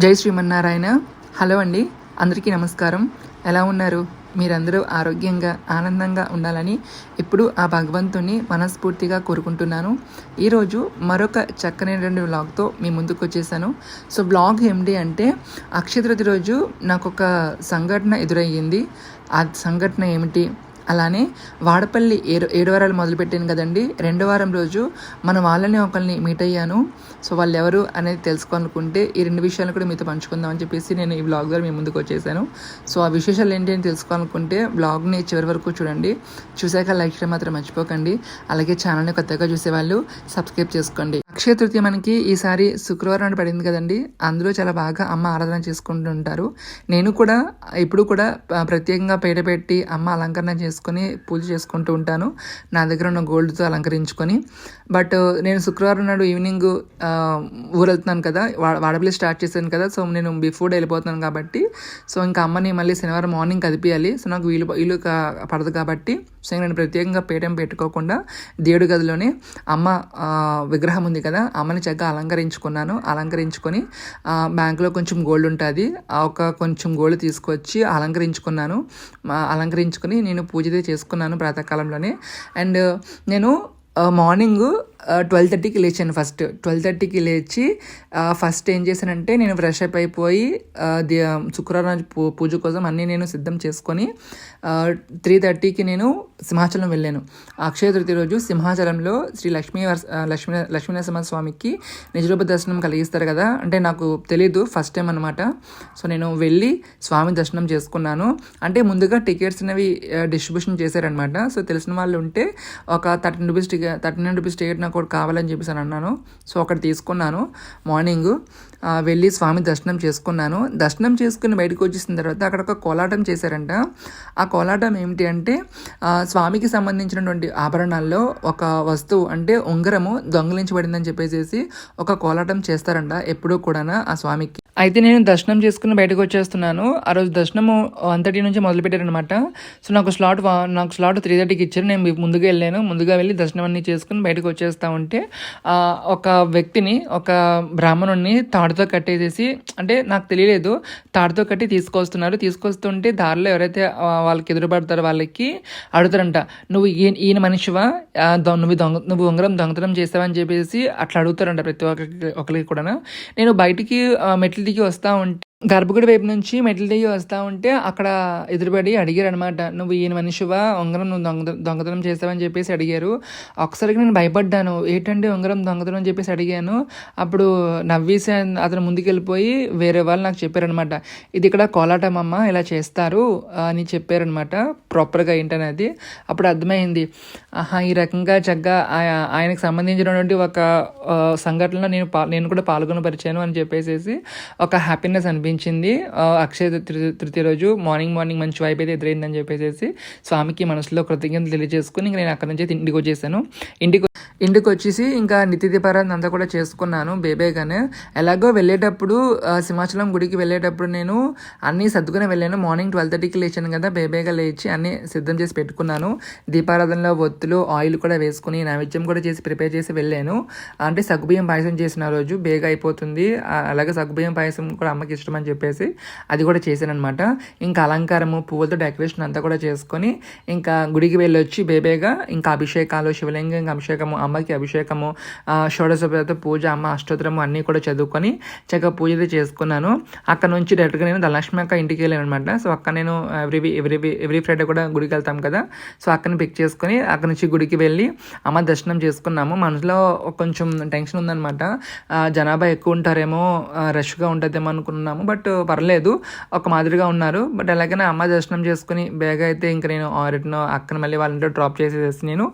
జై శ్రీమన్నారాయణ. హలో అండి అందరికీ నమస్కారం. ఎలా ఉన్నారు? మీరందరూ ఆరోగ్యంగా ఆనందంగా ఉండాలని ఇప్పుడు ఆ భగవంతుని మనస్ఫూర్తిగా కోరుకుంటున్నాను. ఈరోజు మరొక చక్కనైనటువంటి వ్లాగ్తో మీ ముందుకు వచ్చేసాను. సో బ్లాగ్ ఏమిటి అంటే అక్షయ తృతి రోజు నాకు ఒక సంఘటన ఎదురయ్యింది. ఆ సంఘటన ఏమిటి? అలానే వాడపల్లి ఏడు ఏడు వారాలు మొదలుపెట్టాను కదండి. రెండో వారం రోజు మన వాళ్ళని ఒకరిని మీట్ అయ్యాను. సో వాళ్ళు ఎవరు అనేది తెలుసుకోవాలనుకుంటే ఈ రెండు విషయాలు కూడా మీతో పంచుకుందామని చెప్పేసి నేను ఈ బ్లాగ్ ద్వారా మీ ముందుకు వచ్చేసాను. సో ఆ విశేషాలు ఏంటి అని తెలుసుకోవాలనుకుంటే బ్లాగ్ని చివరి వరకు చూడండి. చూశాక లైక్ చేయడం మాత్రం మర్చిపోకండి. అలాగే ఛానల్ని కొత్తగా చూసేవాళ్ళు సబ్స్క్రైబ్ చేసుకోండి. అక్షయ తృతీయ మనకి ఈసారి శుక్రవారం నాడు పడింది కదండి. అందులో చాలా బాగా అమ్మ ఆరాధన చేసుకుంటూ ఉంటారు. నేను కూడా ఇప్పుడు కూడా ప్రత్యేకంగా పేట పెట్టి అమ్మ అలంకరణ చేసుకొని పూజ చేసుకుంటూ ఉంటాను. నా దగ్గర ఉన్న గోల్డ్తో అలంకరించుకొని. బట్ నేను శుక్రవారం నాడు ఈవినింగ్ ఊరెళ్తున్నాను ఊరు వెళ్తున్నాను కదా. వా- వాడపల్లి స్టార్ట్ చేశాను కదా. సో నేను బిఫోర్ వెళ్ళిపోతున్నాను కాబట్టి. సో ఇంకా అమ్మని మళ్ళీ శనివారం మార్నింగ్ కదిపియాలి. సో నాకు వీలు వీలు పడదు కాబట్టి సో నేను ప్రత్యేకంగా పీఠం పెట్టుకోకుండా దేవుడి గదిలోనే అమ్మ విగ్రహం ఉంది కదా అమ్మని చక్కగా అలంకరించుకున్నాను. అలంకరించుకొని బ్యాంకులో కొంచెం గోల్డ్ ఉంటుంది. ఆ ఒక కొంచెం గోల్డ్ తీసుకొచ్చి అలంకరించుకున్నాను. మా అలంకరించుకొని నేను పూజ చేసుకున్నాను ప్రాతకాలంలోనే. అండ్ నేను మార్నింగ్ ట్వెల్వ్ థర్టీకి లేచాను ఫస్ట్. ట్వెల్వ్ థర్టీకి లేచి ఫస్ట్ ఏం చేశానంటే నేను ఫ్రెష్ అప్ అయిపోయి శుక్రవారం పూ పూజ కోసం అన్నీ నేను సిద్ధం చేసుకొని త్రీ థర్టీకి నేను సింహాచలం వెళ్ళాను. అక్షయ తృతీయ రోజు సింహాచలంలో శ్రీ లక్ష్మీ లక్ష్మీ లక్ష్మీనరసింహ స్వామికి నిజరూప దర్శనం కలిగిస్తారు కదా అంటే నాకు తెలీదు ఫస్ట్ టైం అనమాట సో నేను వెళ్ళి స్వామి దర్శనం చేసుకున్నాను. అంటే ముందుగా టికెట్స్ అనేవి డిస్ట్రిబ్యూషన్ చేశారనమాట సో తెలిసిన వాళ్ళు ఉంటే ఒక thirteen rupees ticket thirty nine rupees ticket నాకు ఒకటి కావాలని చెప్పేసి అని అన్నాను. సో ఒకటి తీసుకున్నాను. మార్నింగ్ వెళ్ళి స్వామి దర్శనం చేసుకున్నాను. దర్శనం చేసుకుని బయటకు వచ్చేసిన తర్వాత అక్కడ ఒక కోలాటం చేశారంట. ఆ కోలాటం ఏమిటి అంటే స్వామికి సంబంధించినటువంటి ఆభరణాల్లో ఒక వస్తువు అంటే ఉంగరము దొంగిలించబడిందని చెప్పేసి ఒక కోలాటం చేస్తారంట ఎప్పుడూ కూడా ఆ స్వామికి. అయితే నేను దర్శనం చేసుకుని బయటకు వచ్చేస్తున్నాను. ఆ రోజు దర్శనము వన్ థర్టీ నుంచి మొదలు పెట్టారనమాట సో నాకు స్లాట్ నాకు స్లాట్ త్రీ థర్టీకి ఇచ్చారు. నేను ముందుగా వెళ్ళాను. ముందుగా వెళ్ళి దర్శనం అన్ని చేసుకుని బయటకు వచ్చేస్తా ఉంటే ఒక వ్యక్తిని ఒక బ్రాహ్మణుడిని తాడుతో కట్టేసేసి అంటే నాకు తెలియలేదు తాడుతో కట్టి తీసుకొస్తున్నారు. తీసుకొస్తుంటే దారిలో ఎవరైతే వాళ్ళకి ఎదురుపడతారో వాళ్ళకి అడుగుతారంట నువ్వు ఈయన ఈయన మనిషివా? నువ్వు దొంగ నువ్వు ఉంగరం దొంగతనం చేస్తావని చెప్పేసి అట్లా అడుగుతారంట ప్రతి ఒక్కరికి ఒకరికి కూడా నేను బయటికి మెట్లు దిగి వస్తూ ఉంటే గర్భగుడి వైపు నుంచి మెట్లు దిగి వస్తూ ఉంటే అక్కడ ఎదురుపడి అడిగారు అనమాట నువ్వు ఈయన మనిషివా? ఉంగరం నువ్వు దొంగ దొంగతనం చేస్తావని చెప్పేసి అడిగారు. ఒకసారికి నేను భయపడ్డాను ఏంటంటే ఉంగరం దొంగతనం అని చెప్పేసి అడిగాను. అప్పుడు నవ్వేసి అతను ముందుకెళ్ళిపోయి వేరే వాళ్ళు నాకు చెప్పారనమాట ఇది ఇక్కడ కోలాటం అమ్మ ఇలా చేస్తారు అని చెప్పారనమాట ప్రాపర్గా ఏంటనేది. అప్పుడు అర్థమైంది ఆహా ఈ రకంగా చక్కగా ఆయనకు సంబంధించినటువంటి ఒక సంఘటనలో నేను నేను కూడా పాల్గొనపరిచాను అని చెప్పేసి ఒక హ్యాపీనెస్ అనిపించింది. కనిపించింది అక్షయ తృతీయ రోజు మార్నింగ్ మార్నింగ్ మంచి వైపు అయితే ఎదురైందని చెప్పేసి స్వామికి మనసులో కృతజ్ఞతలు తెలియజేసుకుని ఇంక నేను అక్కడ నుంచి ఇంటికి వచ్చేసాను. ఇంటికి ఇంటికి వచ్చేసి ఇంకా నిత్య దీపారాధన అంతా కూడా చేసుకున్నాను బేబేగానే. ఎలాగో వెళ్ళేటప్పుడు సింహాచలం గుడికి వెళ్ళేటప్పుడు నేను అన్నీ సర్దుకునే వెళ్ళాను. మార్నింగ్ ట్వెల్వ్ థర్టీకి లేచాను కదా బేబేగా లేచి అన్నీ సిద్ధం చేసి పెట్టుకున్నాను. దీపారాధనలో ఒత్తులు ఆయిల్ కూడా వేసుకుని నైవేద్యం కూడా చేసి ప్రిపేర్ చేసి వెళ్ళాను. అంటే సగ్గుబియ్యం పాయసం చేసిన రోజు బేగా అయిపోతుంది. అలాగే సగ్గుబియ్యం పాయసం కూడా అమ్మకి ఇష్టం అని చెప్పేసి అది కూడా చేశాను అనమాట ఇంకా అలంకారము పువ్వులతో డెకరేషన్ అంతా కూడా చేసుకొని ఇంకా గుడికి వెళ్ళొచ్చి బేబేగా ఇంకా అభిషేకాలు శివలింగం అభిషేకము అమ్మకి అభిషేకము ఆ, షోడశోపేత పూజ అమ్మ అష్టోత్తరము అన్నీ కూడా చదువుకొని చక్కగా పూజ చేసుకున్నాను. అక్కడ నుంచి డైరెక్ట్గా నేను ధనలక్ష్మి అక్క ఇంటికి వెళ్ళాను అనమాట సో అక్క నేను ఎవ్రీ ఎవ్రీ ఎవ్రీ ఫ్రైడే కూడా గుడికి వెళ్తాం కదా. సో అక్కని పిక్ చేసుకొని అక్కడ నుంచి గుడికి వెళ్ళి అమ్మ దర్శనం చేసుకున్నాము. మనసులో కొంచెం టెన్షన్ ఉందన్నమాట. జనాభా ఎక్కువ ఉంటారేమో రష్గా ఉంటుందేమో అనుకున్నాము. బట్ పర్లేదు ఒక మాదిరిగా ఉన్నారు. బట్ అలాగనే అమ్మ దర్శనం చేసుకుని బేగా అయితే ఇంకా నేను రిటర్న్ అక్కడ మళ్ళీ వాళ్ళంటే డ్రాప్ చేసేసి నేను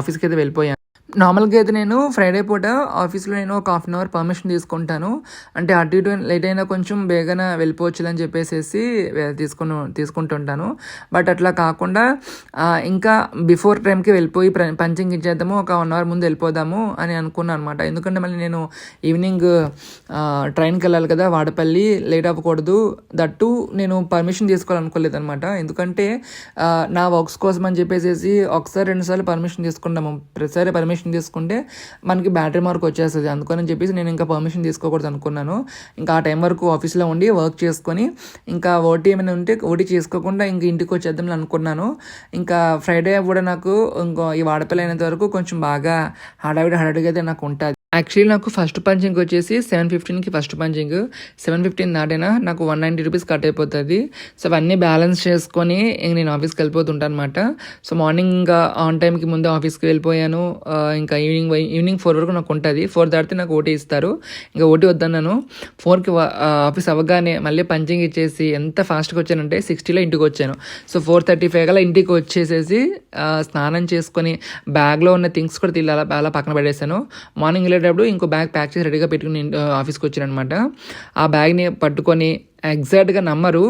ఆఫీస్కి అయితే వెళ్ళిపోయాను. నార్మల్గా అయితే నేను ఫ్రైడే పూట ఆఫీస్లో నేను ఒక హాఫ్ అన్ అవర్ పర్మిషన్ తీసుకుంటాను. అంటే అటు ఇటు లేట్ అయినా కొంచెం బేగన వెళ్ళిపోవచ్చు అని చెప్పేసి తీసుకుని తీసుకుంటుంటాను. బట్ అట్లా కాకుండా ఇంకా బిఫోర్ టైంకి వెళ్ళిపోయి పంచింగ్ ఇచ్చేద్దాము ఒక వన్ అవర్ ముందు వెళ్ళిపోదాము అని అనుకున్నాను అనమాట ఎందుకంటే మళ్ళీ నేను ఈవినింగ్ ట్రైన్కి వెళ్ళాలి కదా వాడపల్లి లేట్ అవ్వకూడదు. దట్టు నేను పర్మిషన్ తీసుకోవాలనుకోలేదు అనమాట ఎందుకంటే నా వర్క్స్ కోసం అని చెప్పేసి ఒకసారి రెండుసార్లు పర్మిషన్ తీసుకుంటాము. ప్రతిసారి పర్మిషన్ పర్మిషన్ తీసుకుంటే మనకి బ్యాటరీ మార్క్ వచ్చేస్తుంది. అందుకని చెప్పేసి నేను ఇంకా పర్మిషన్ తీసుకోకూడదు అనుకున్నాను. ఇంకా ఆ టైం వరకు ఆఫీస్లో ఉండి వర్క్ చేసుకొని ఇంకా ఓటీ ఏమైనా ఉంటే ఓటీ చేసుకోకుండా ఇంక ఇంటికి వచ్చేద్దాం అనుకున్నాను. ఇంకా ఫ్రైడే కూడా నాకు ఇంకో ఈ వాడపల్లి అయినంత వరకు కొంచెం బాగా హడావిడి హడావిడిగా అయితే నాకు ఉంటుంది. యాక్చువల్లీ నాకు ఫస్ట్ పంచింగ్ వచ్చేసి సెవెన్ ఫిఫ్టీన్కి ఫస్ట్ పంచింగ్ సెవెన్ ఫిఫ్టీన్ దాటైనా నాకు వన్ నైంటీ రూపీస్ కట్ అయిపోతుంది. సో అవన్నీ బ్యాలెన్స్ చేసుకొని ఇంక నేను ఆఫీస్కి వెళ్ళిపోతుంటాను అనమాట సో మార్నింగ్ ఇంకా ఆన్ టైంకి ముందు ఆఫీస్కి వెళ్ళిపోయాను. ఇంకా ఈవినింగ్ ఈవినింగ్ ఫోర్ వరకు నాకు ఉంటుంది. ఫోర్ దాటితే నాకు ఓటీ ఇస్తారు. ఇంకా ఓటీ వద్దన్నాను. ఫోర్కి ఆఫీస్ అవ్వగానే మళ్ళీ పంచింగ్ ఇచ్చేసి ఎంత ఫాస్ట్గా వచ్చానంటే సిక్స్టీలో ఇంటికి వచ్చాను. సో ఫోర్ థర్టీ ఫైవ్ కల్లా ఇంటికి వచ్చేసేసి స్నానం చేసుకొని బ్యాగ్లో ఉన్న థింగ్స్ కూడా తీయాలి అలా అలా పక్కన పడేసాను. మార్నింగ్ వెళ్ళేటప్పుడు ఇంకో బ్యాగ్ ప్యాక్ చేసి రెడీగా పెట్టుకుని ఆఫీస్కి వచ్చాను అనమాట ఆ బ్యాగ్ని పట్టుకొని ఎగ్జాక్ట్గా నమ్మరు.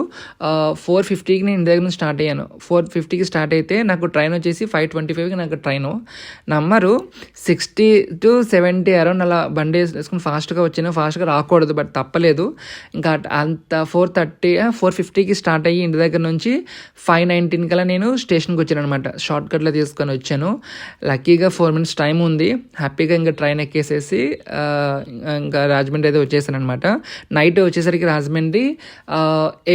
ఫోర్ ఫిఫ్టీకి నేను ఇంటి దగ్గర నుంచి స్టార్ట్ అయ్యాను. ఫోర్ ఫిఫ్టీకి స్టార్ట్ అయితే నాకు ట్రైన్ వచ్చేసి ఫైవ్ ట్వంటీ ఫైవ్కి నాకు ట్రైను. నమ్మరు. సిక్స్టీ టు సెవెంటీ అరౌండ్ అలా బండి వేసుకుని ఫాస్ట్గా వచ్చాను ఫాస్ట్గా రాకూడదు బట్ తప్పలేదు. ఇంకా అంత ఫోర్ థర్టీ ఫోర్ ఫిఫ్టీకి స్టార్ట్ అయ్యి ఇంటి దగ్గర నుంచి ఫైవ్ నైన్టీన్ కల్లా నేను స్టేషన్కి వచ్చాను అనమాట షార్ట్ కట్లో తీసుకొని వచ్చాను. లక్కీగా ఫోర్ మినిట్స్ టైం ఉంది. హ్యాపీగా ఇంకా ట్రైన్ ఎక్కేసేసి ఇంకా రాజమండ్రి అయితే వచ్చేసాను అనమాట నైట్ వచ్చేసరికి రాజమండ్రి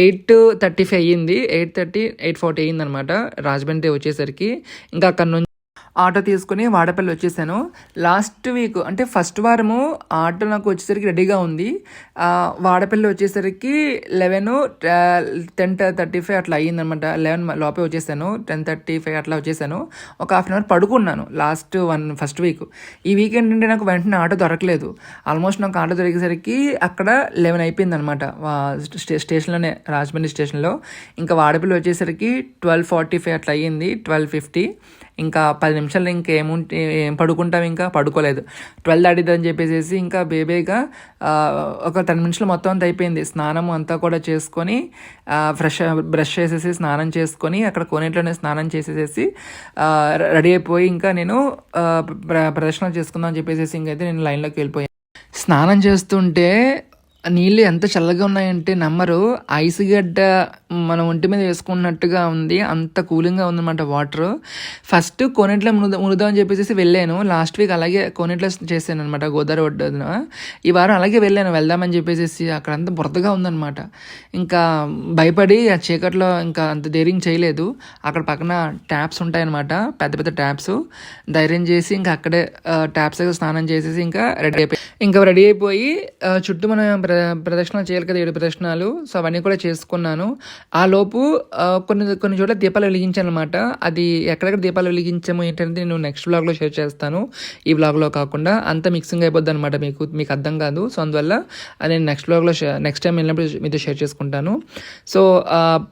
ఎయిట్ థర్టీ ఫైవ్ అయ్యింది. ఎయిట్ థర్టీ ఎయిట్ ఫార్టీ అయ్యింది అనమాట రాజమండ్రి వచ్చేసరికి. ఇంకా అక్కడ నుంచి ఆటో తీసుకుని వాడపల్లి వచ్చేసాను. లాస్ట్ వీక్ అంటే ఫస్ట్ వారము ఆటో నాకు వచ్చేసరికి రెడీగా ఉంది. వాడపల్లి వచ్చేసరికి లెవెన్ టెన్ థర్టీ ఫైవ్ అట్లా అయ్యిందనమాట. లెవెన్ లోపే వచ్చేసాను. టెన్ థర్టీ ఫైవ్ అట్లా వచ్చేసాను. ఒక హాఫ్ అన్ అవర్ పడుకున్నాను లాస్ట్ వన్ ఫస్ట్ వీక్. ఈ వీకెండ్ అంటే నాకు వెంటనే ఆటో దొరకలేదు. ఆల్మోస్ట్ నాకు ఆటో దొరికేసరికి అక్కడ లెవెన్ అయిపోయింది అనమాట స్టే స్టేషన్లోనే రాజమండ్రి స్టేషన్లో. ఇంకా వాడపల్లి వచ్చేసరికి ట్వెల్వ్ ఫార్టీ ఫైవ్ అట్లా అయ్యింది ట్వెల్వ్ ఫిఫ్టీ. ఇంకా పది నిమిషాలు ఇంకేముంటే ఏం పడుకుంటాం ఇంకా? పడుకోలేదు. ట్వెల్వ్ దాటిద్దని చెప్పేసి ఇంకా బేబీగా ఒక టెన్ నిమిషాలు మొత్తం అంతా అయిపోయింది. స్నానం అంతా కూడా చేసుకొని ఫ్రెష్ బ్రష్ చేసేసి స్నానం చేసుకొని అక్కడ కోనేట్లోనే స్నానం చేసేసేసి రెడీ అయిపోయి ఇంకా నేను ప్ర- ప్రదర్శన చేసుకుందాం అని చెప్పేసి ఇంకైతే నేను లైన్లోకి వెళ్ళిపోయాను. స్నానం చేస్తుంటే నీళ్ళు ఎంత చల్లగా ఉన్నాయంటే నమ్మరు ఐస్ గడ్డ మన ఒంటి మీద వేసుకున్నట్టుగా ఉంది. అంత కూలింగ్గా ఉందన్నమాట వాటర్. ఫస్ట్ కోనేట్లో మునుదా మునుదాం అని చెప్పేసి వెళ్ళాను. లాస్ట్ వీక్ అలాగే కోనేట్లో చేశాను అనమాట గోదావరి ఒడ్డున. ఈ వారం అలాగే వెళ్ళాను. వెళ్దామని చెప్పేసి అక్కడంతా బురదగా ఉందన్నమాట. ఇంకా భయపడి ఆ చీకట్లో ఇంకా అంత ధైర్యం చేయలేదు. అక్కడ పక్కన ట్యాప్స్ ఉంటాయన్నమాట. పెద్ద పెద్ద ట్యాప్స్. ధైర్యం చేసి ఇంకా అక్కడే ట్యాప్స్ స్నానం చేసేసి ఇంకా రెడీ అయిపోయి ఇంకా రెడీ అయిపోయి చుట్టూ మనం ప్ర ప్రదక్షిణలు చేయాలి కదా ఏడు ప్రదక్షిణాలు సో అవన్నీ కూడా చేసుకున్నాను. ఆ లోపు కొన్ని కొన్ని చోట్ల దీపాలు వెలిగించాను అనమాట అది ఎక్కడెక్కడ దీపాలు వెలిగించాము ఏంటంటే నేను నెక్స్ట్ బ్లాగ్లో షేర్ చేస్తాను. ఈ బ్లాగ్లో కాకుండా అంత మిక్సింగ్ అయిపోద్ది అనమాట మీకు మీకు అర్థం కాదు. సో అందువల్ల అది నేను నెక్స్ట్ బ్లాగ్లో నెక్స్ట్ టైం వెళ్ళినప్పుడు మీతో షేర్ చేసుకుంటాను. సో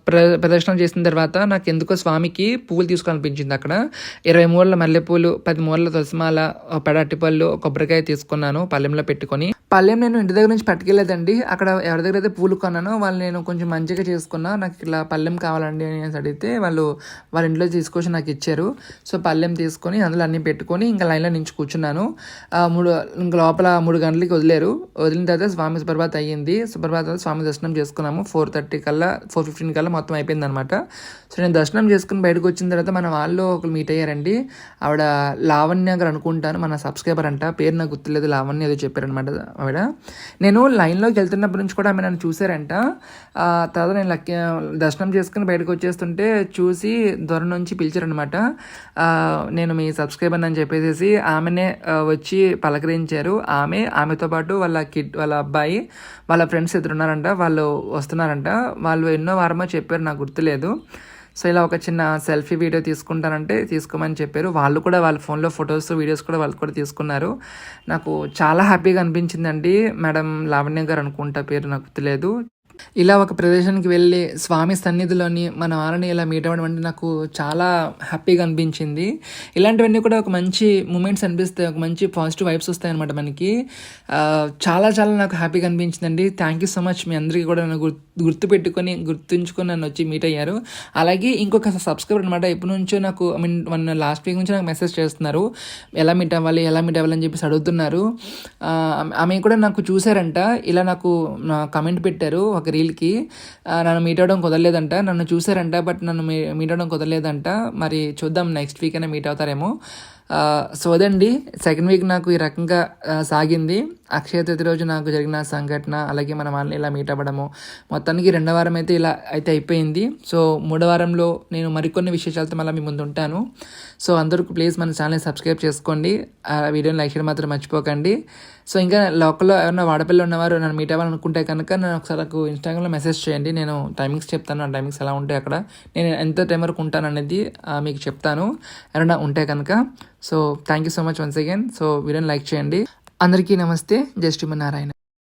ప్ర ప్రదర్శన చేసిన తర్వాత నాకు ఎందుకో స్వామికి పువ్వులు తీసుకోవాలనిపించింది అక్కడ. ఇరవై మూరల మల్లెపూలు పది మూరల తులసిమాల పెడ అట్టిపళ్ళు కొబ్బరికాయ తీసుకున్నాను పల్లెంలో పెట్టుకొని. పళ్ళెం నేను ఇంటి దగ్గర నుంచి పట్టుకెళ్ళలేదండి అక్కడ ఎవరి దగ్గర అయితే పూలు కొన్నానో వాళ్ళు నేను కొంచెం మంచిగా చేసుకున్నా. నాకు ఇట్లా పళ్ళెం కావాలండి అని అడిగితే వాళ్ళు వాళ్ళ ఇంట్లో తీసుకొచ్చి నాకు ఇచ్చారు. సో పళ్ళెం తీసుకొని అందులో అన్ని పెట్టుకొని ఇంకా లైన్లో నుంచి కూర్చున్నాను. మూడు ఇంకా లోపల మూడు గంటలకి వదిలేరు. వదిలిన తర్వాత స్వామి సుప్రభాత్ అయ్యింది. సుప్రభాత్ స్వామి దర్శనం చేసుకున్నాము. ఫోర్ థర్టీ కల్లా ఫోర్ ఫిఫ్టీన్ కల్లా మొత్తం అయిపోయింది అనమాట సో నేను దర్శనం చేసుకుని బయటకు వచ్చిన తర్వాత మన వాళ్ళు ఒకరు మీట్ అయ్యారండి. ఆవిడ లావణ్య గారు అనుకుంటాను మన సబ్స్క్రైబర్ అంట. పేరు నాకు గుర్తులేదు. లావణ్య ఏదో చెప్పారనమాట. ఆవిడ. నేను లైన్లోకి వెళ్తున్నప్పటి నుంచి కూడా ఆమె నన్ను చూశారంట. తర్వాత నేను లక్ దర్శనం చేసుకుని బయటకు వచ్చేస్తుంటే చూసి దూరం నుంచి పిలిచారనమాట నేను మీ సబ్స్క్రైబర్ అని చెప్పేసి ఆమెనే వచ్చి పలకరించారు. ఆమె ఆమెతో పాటు వాళ్ళ కిడ్ వాళ్ళ అబ్బాయి వాళ్ళ ఫ్రెండ్స్ ఎదురున్నారంట వాళ్ళు వస్తున్నారంట. వాళ్ళు ఎన్నో వారమో చెప్పారు నాకు గుర్తులేదు. సో ఇలా ఒక చిన్న సెల్ఫీ వీడియో తీసుకుంటానంటే తీసుకోమని చెప్పారు. వాళ్ళు కూడా వాళ్ళ ఫోన్లో ఫొటోస్ వీడియోస్ కూడా వాళ్ళు కూడా తీసుకున్నారు. నాకు చాలా హ్యాపీగా అనిపించిందండి. మేడం లావణ్య గారు అనుకుంటా పేరు నాకు తెలియదు. ఇలా ఒక ప్రదేశానికి వెళ్ళి స్వామి సన్నిధిలోని మన వారిని ఇలా మీట్ అవ్వడం అంటే నాకు చాలా హ్యాపీగా అనిపించింది. ఇలాంటివన్నీ కూడా ఒక మంచి మూమెంట్స్ అనిపిస్తాయి ఒక మంచి పాజిటివ్ వైబ్స్ వస్తాయి అనమాట మనకి చాలా చాలా నాకు హ్యాపీగా అనిపించిందండి. థ్యాంక్ యూ సో మచ్ మీ అందరికీ కూడా నన్ను గుర్తు గుర్తుపెట్టుకొని గుర్తుంచుకొని నన్ను వచ్చి మీట్ అయ్యారు. అలాగే ఇంకొక సబ్స్క్రైబర్ అనమాట ఎప్పటి నుంచో నాకు I mean one last week నుంచి నాకు మెసేజ్ చేస్తున్నారు. ఎలా మీట్ అవ్వాలి ఎలా మీట్ అవ్వాలి అని చెప్పేసి అడుగుతున్నారు. ఆమె కూడా నాకు చూసారంట ఇలా నాకు కమెంట్ పెట్టారు. ఒక రీల్కి నన్ను మీట్ అవ్వడం కుదరలేదంట నన్ను చూసారంట బట్ నన్ను మీ- మీట్ అవ్వడం కుదరలేదంట మరి చూద్దాం నెక్స్ట్ వీక్ అయినా మీట్ అవుతారేమో. సో అదండి సెకండ్ వీక్ నాకు ఈ రకంగా సాగింది. అక్షయ తృతి రోజు నాకు జరిగిన సంఘటన అలాగే మనం వాళ్ళని ఇలా మీట్ అవ్వడము. మొత్తానికి రెండో వారం అయితే ఇలా అయితే అయిపోయింది. సో మూడో వారంలో నేను మరికొన్ని విశేషాలతో మళ్ళీ మీ ముందు ఉంటాను సో అందరూ ప్లీజ్ మన ఛానల్ని సబ్స్క్రైబ్ చేసుకోండి. ఆ వీడియోని లైక్ చేయడం మాత్రం మర్చిపోకండి. సో ఇంకా లోకల్లో ఎవరైనా వాడపల్లి ఉన్నవారు నన్ను మీట్ అవ్వాలనుకుంటే కనుక నేను ఒకసారి నాకు ఇన్స్టాగ్రామ్లో మెసేజ్ చేయండి. నేను టైమింగ్స్ చెప్తాను. ఆ టైమింగ్స్ ఎలా ఉంటాయి అక్కడ. నేను ఎంత టైం వరకు ఉంటాను అనేది మీకు చెప్తాను. ఎవరైనా ఉంటే కనుక. So thank you so much once again so వీడియోని లైక్ చేయండి. అందరికీ నమస్తే. జయ శ్రీమన్నారాయణ.